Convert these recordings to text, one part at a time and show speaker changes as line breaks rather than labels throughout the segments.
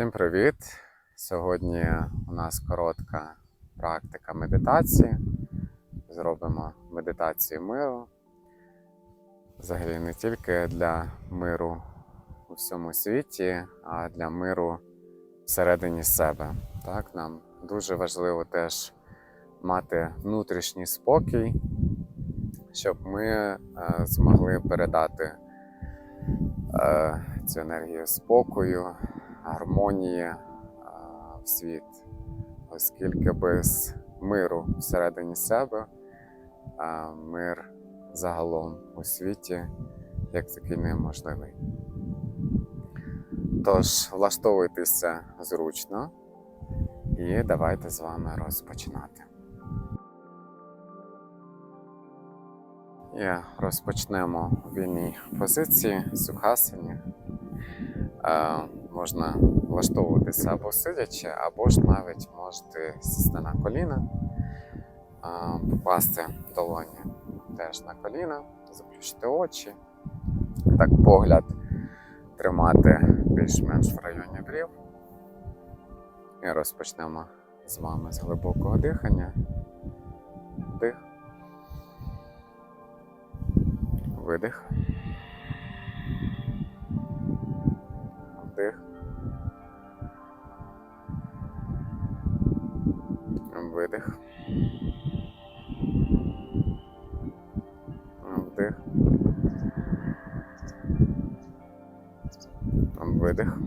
Всім привіт! Сьогодні у нас коротка практика медитації. Зробимо медитацію миру. Взагалі не тільки для миру у всьому світі, а для миру всередині себе. Так, нам дуже важливо теж мати внутрішній спокій, щоб ми е, змогли передати е, цю енергію спокою, гармонії е, в світ, оскільки без миру всередині себе, мир загалом у світі як такий неможливий. Тож, влаштовуйтеся зручно і давайте з вами розпочинати. І розпочнемо вільній позиції сухасані. Е, можна влаштовуватися або сидячи, або ж навіть можете сісти на коліна, е, покласти долоні теж на коліна, заплющити очі, так погляд тримати більш-менш в районі брів. І розпочнемо з вами з глибокого дихання. Дих. Видих. Вдих. Видих. Вдих. Видих.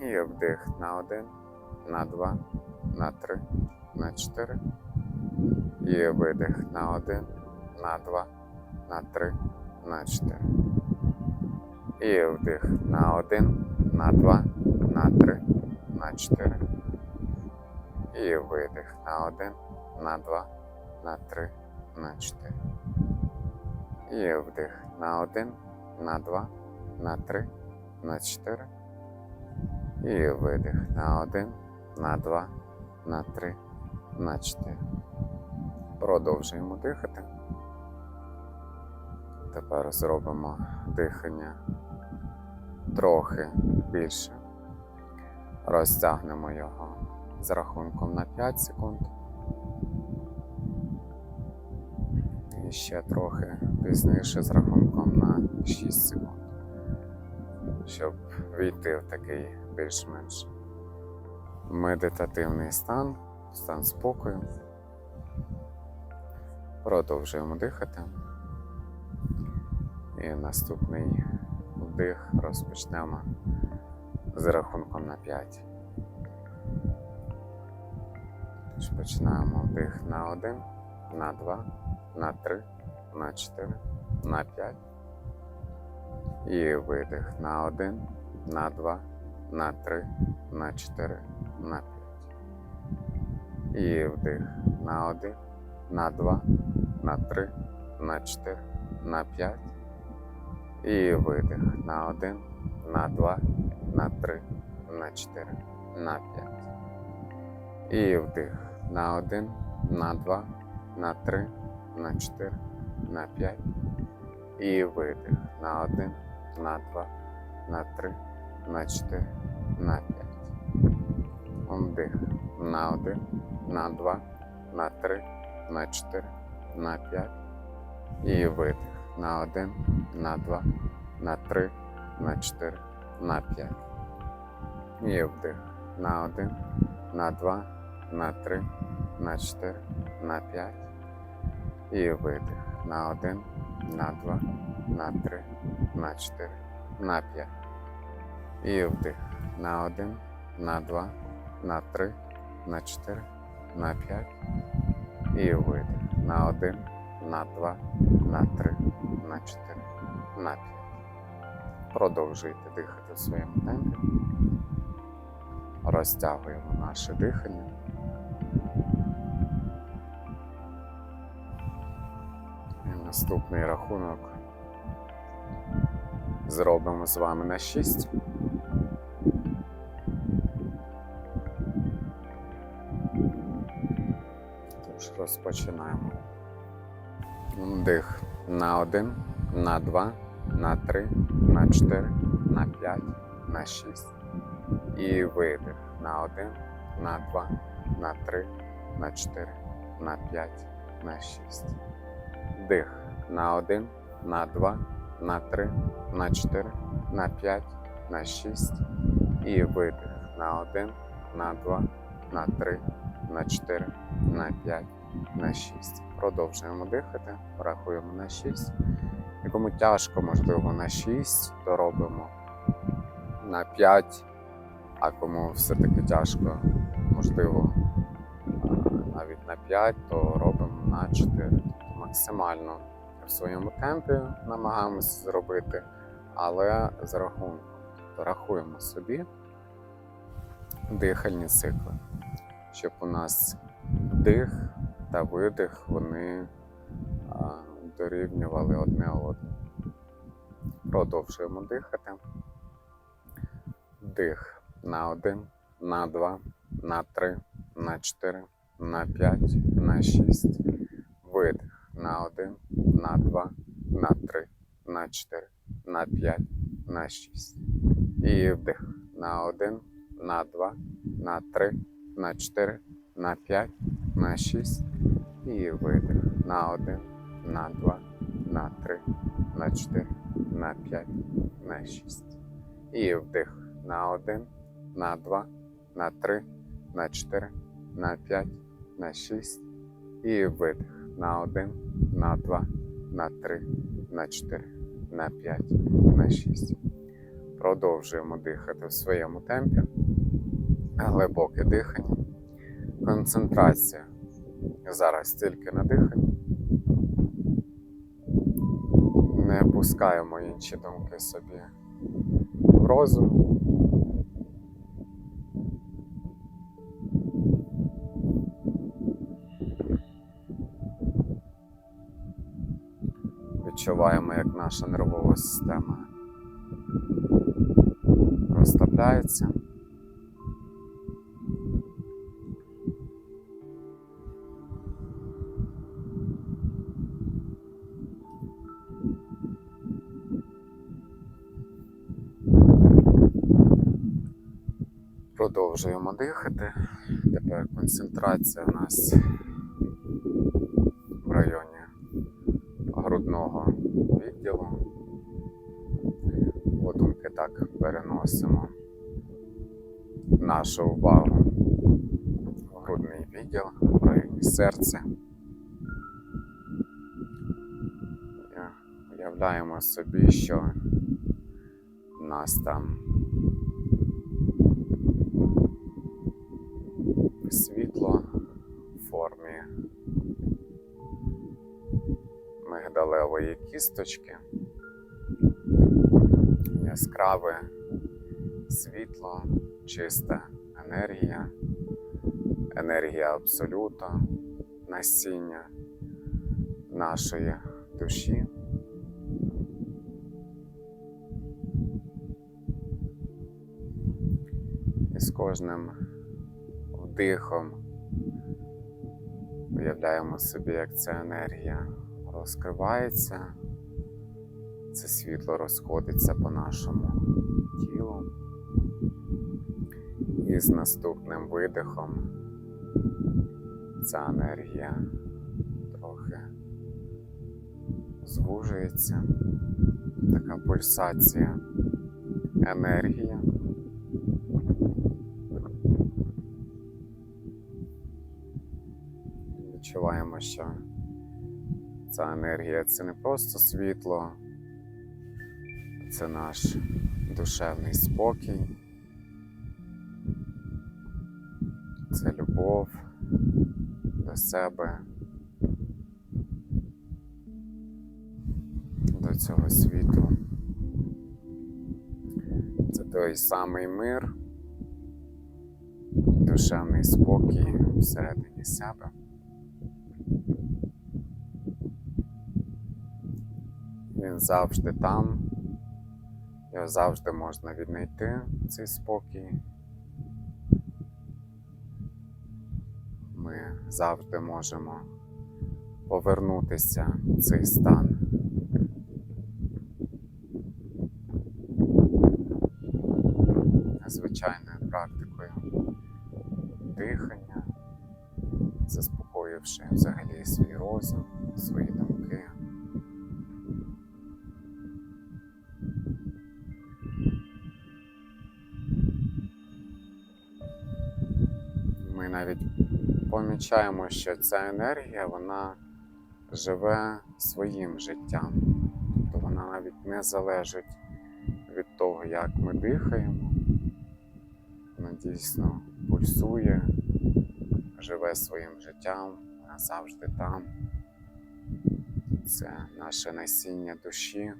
І вдих на один, на два, на три, на чотири. І видих на один, на два, на три, на чотири. І вдих на один, на два, на три, на чотири. І видих на один, на два, на три, на чотири. І вдих на один, на два, на три, на чотири. І видих на один, на два, на три, на чотири. Продовжуємо дихати. Тепер зробимо дихання трохи більше. Розтягнемо його з рахунком на 5 секунд. І ще трохи пізніше з рахунком на 6 секунд. Щоб війти в такий більш-менш медитативний стан, стан спокою. Продовжуємо дихати. І наступний вдих розпочнемо з рахунком на 5. Тож починаємо вдих на 1, на 2, на 3, на 4, на 5. І видих на 1, на 2, на 3, на 4, на 5. І вдих на 1, на 2, на 3, на 4, на 5. І видих на 1, на 2, на 3, на 4, на 5. І вдих на 1, на 2, на 3, на 4, на 5. І видих на 1, на 2, на 3, на 4, на 5. Вдих на 1, на 2, на 3, на 4, на 5. І видих на 1, на 2, на 3, на 4, на 5. І вдих на 1, на 2, на 3, на 4, на 5. І видих на 1, на 2, на 3, на 4, на 5. І вдих на 1, на 2, на 3, на 4, на 5. І видих на 1, на 2, на 3, на 4, на 5. Продовжуйте дихати в своєму темпі. Розтягуємо наше дихання. І наступний рахунок зробимо з вами на 6. Тож розпочинаємо. Вдих на 1, на 2, на 3, на 4, на 5. на 6. І видих на 1, на 2, на 3, на 4, на 5, на 6. Дих на 1, на 2, на 3, на 4, на 5, на 6. І видих на 1, на 2, на 3, на 4, на 5, на 6. Продовжуємо дихати, рахуємо на 6. І кому тяжко, можливо, на 6, то робимо на 5, а кому все-таки тяжко, можливо, навіть на 5, то робимо на 4. Тобто максимально в своєму темпі намагаємося зробити, але з рахунком. Тобто рахуємо собі дихальні цикли, щоб у нас вдих та видих вони дорівнювали одне одному. Продовжуємо дихати. Дих на 1, на 2, на 3, на 4, на 5, на 6. Видих на 1, на 2, на 3, на 4, на 5, на 6. І вдих на 1, на 2, на 3, на 4, на 5, на 6. І видих на 1, на 2, на 3, на 4, на 5, на 6. І вдих на 1, на 2, на 3, на 4, на 5, на 6. І видих на 1, на 2, на 3, на 4, на 5, на 6. Продовжуємо дихати в своєму темпі. Глибоке дихання. Концентрація зараз тільки на диханні. Не пускаємо інші думки собі в розум. Відчуваємо, як наша нервова система розслабляється. Продовжуємо дихати. Тепер концентрація у нас в районі грудного відділу. Подумки так переносимо нашу увагу в грудний відділ в районі серця. І Уявляємо собі, що у нас там світло в формі мигдалевої кісточки, яскраве світло, чиста енергія, енергія абсолюту, насіння нашої душі. І з кожним вдихом уявляємо собі, як ця енергія розкривається, це світло розходиться по нашому тілу. І з наступним видихом ця енергія трохи звужується, така пульсація енергії. Відчуваємо, що ця енергія це не просто світло, це наш душевний спокій, це любов до себе, до цього світу. Це той самий мир, душевний спокій всередині себе. Він завжди там, його завжди можна віднайти, цей спокій. Ми завжди можемо повернутися в цей стан. звичайною практикою дихання, заспокоївши взагалі свій розум, свої помічаємо, що ця енергія вона живе своїм життям. Тобто вона навіть не залежить від того, як ми дихаємо. Вона дійсно пульсує, живе своїм життям, вона завжди там. Це наше насіння душі,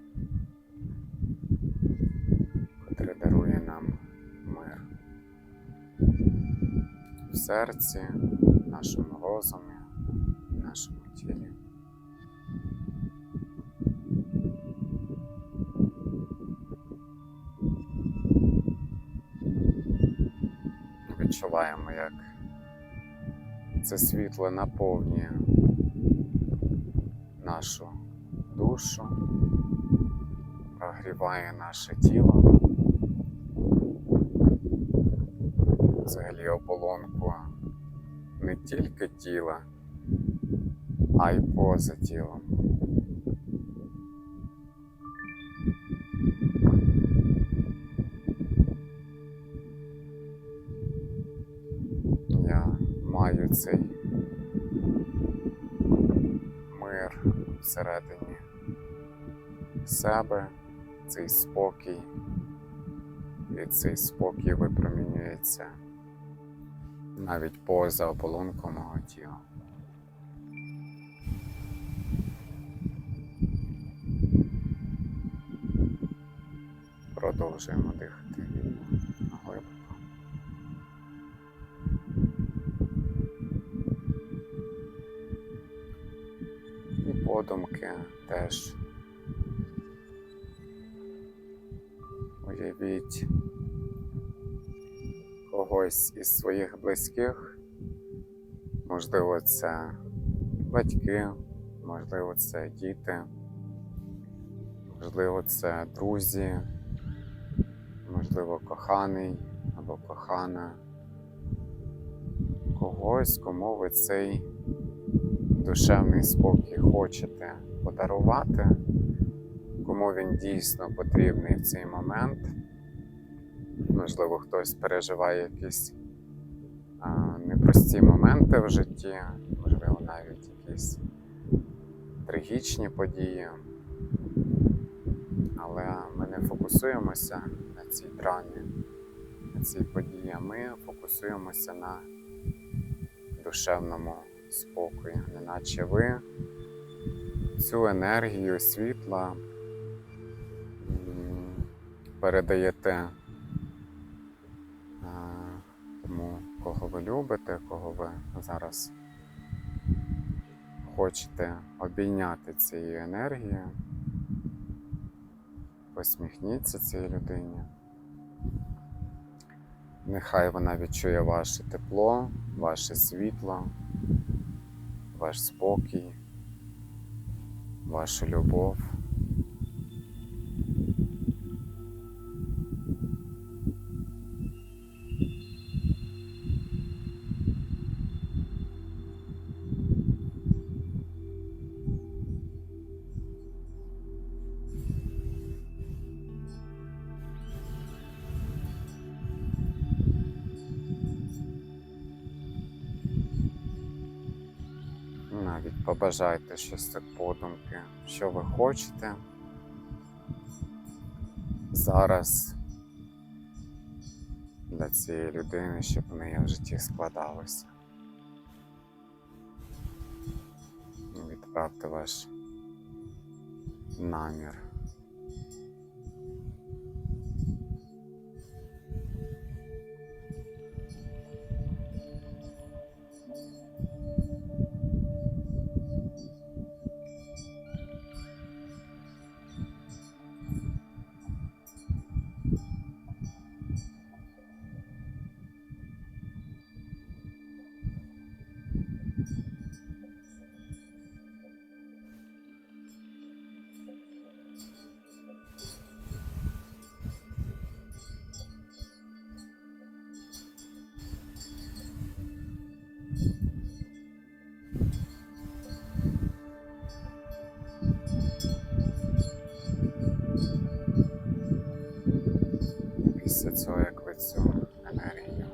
котре дарує нам мир в серці, нашому розумі, в нашому тілі. Відчуваємо, як це світло наповнює нашу душу, прогріває наше тіло, взагалі оболонку не тільки тіла, а й поза тілом. Я маю цей мир всередині себе, цей спокій, і цей спокій випромінюється навіть поза оболонку мого тіла. Продовжуємо дихати вільно, глибоко. І подумки теж. Уявіть когось із своїх близьких. Можливо, це батьки, можливо, це діти, можливо, це друзі, можливо, коханий або кохана. Когось, кому ви цей душевний спокій хочете подарувати, кому він дійсно потрібний в цей момент. Можливо, хтось переживає якісь а, непрості моменти в житті, можливо, навіть якісь трагічні події. Але ми не фокусуємося на цій драмі, на цій події, а ми фокусуємося на душевному спокої, неначе ви цю енергію світла передаєте тому, кого ви любите, кого ви зараз хочете обійняти цією енергією. Посміхніться цій людині. Нехай вона відчує ваше тепло, ваше світло, ваш спокій, вашу любов. Побажайте щось так подумки, що ви хочете зараз для цієї людини, щоб в неї в житті складалося. Відправте ваш намір. Після цього, як ви цю енергію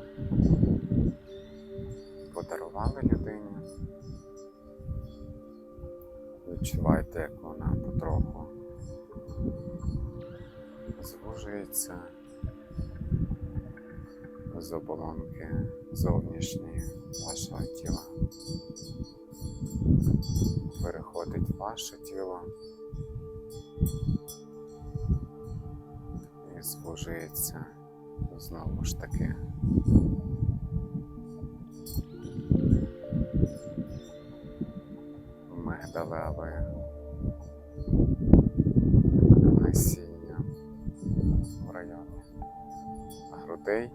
подарували людині, відчувайте, як вона потроху звужується з оболонки зовнішньої вашого тіла. Переходить ваше тіло звужується знову ж таки. Мигдалеве насіння в районі грудей.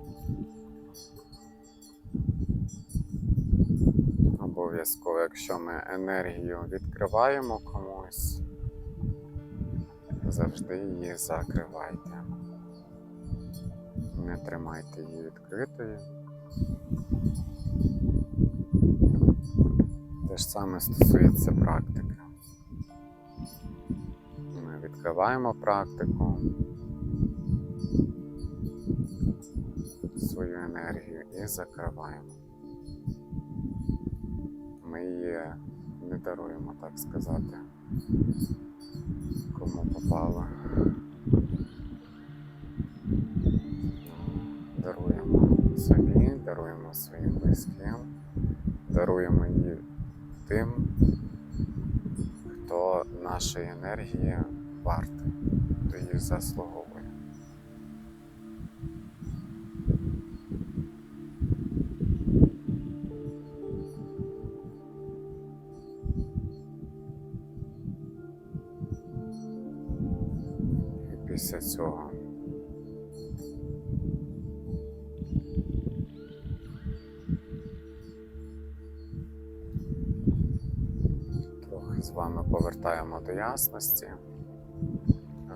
Обов'язково, якщо ми енергію відкриваємо комусь, завжди її закривайте. Не тримайте її відкритою. Те ж саме стосується практики. Ми відкриваємо практику, свою енергію і закриваємо. Ми її не даруємо, так сказати, кому попало. Даруємо своїм близьким, даруємо її тим, хто нашої енергії вартий, хто її заслуговує. Після цього повертаємо до ясності.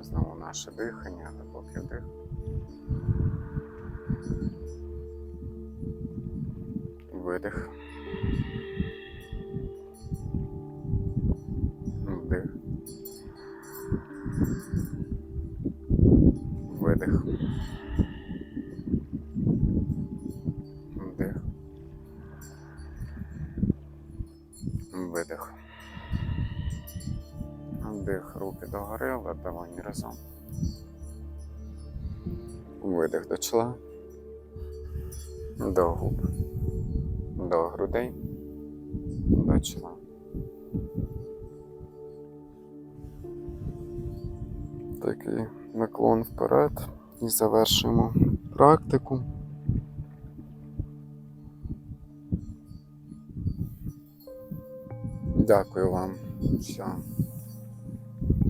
Знову наше дихання, глибокий вдих. Видих. Вдих. Видих. Руки догори, ладоні разом. Видих до чола. До губ. До грудей. До чола. Такий наклон вперед і завершимо практику. Дякую вам, що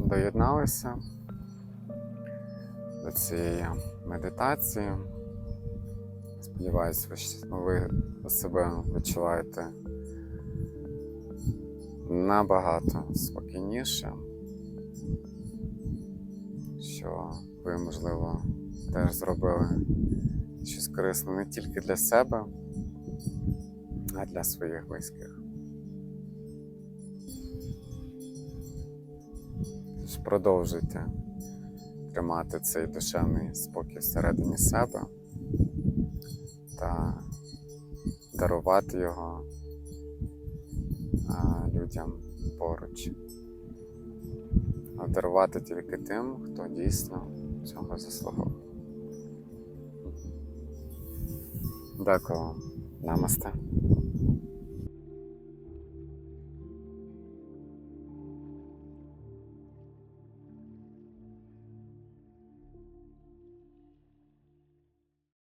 доєдналися до цієї медитації. Сподіваюсь, ви, ви себе відчуваєте набагато спокійніше, що ви, можливо, теж зробили щось корисне не тільки для себе, а для своїх близьких. Продовжуйте тримати цей душевний спокій всередині себе та дарувати його людям поруч. А дарувати тільки тим, хто дійсно цього заслуговує. Дякую вам. Намасте.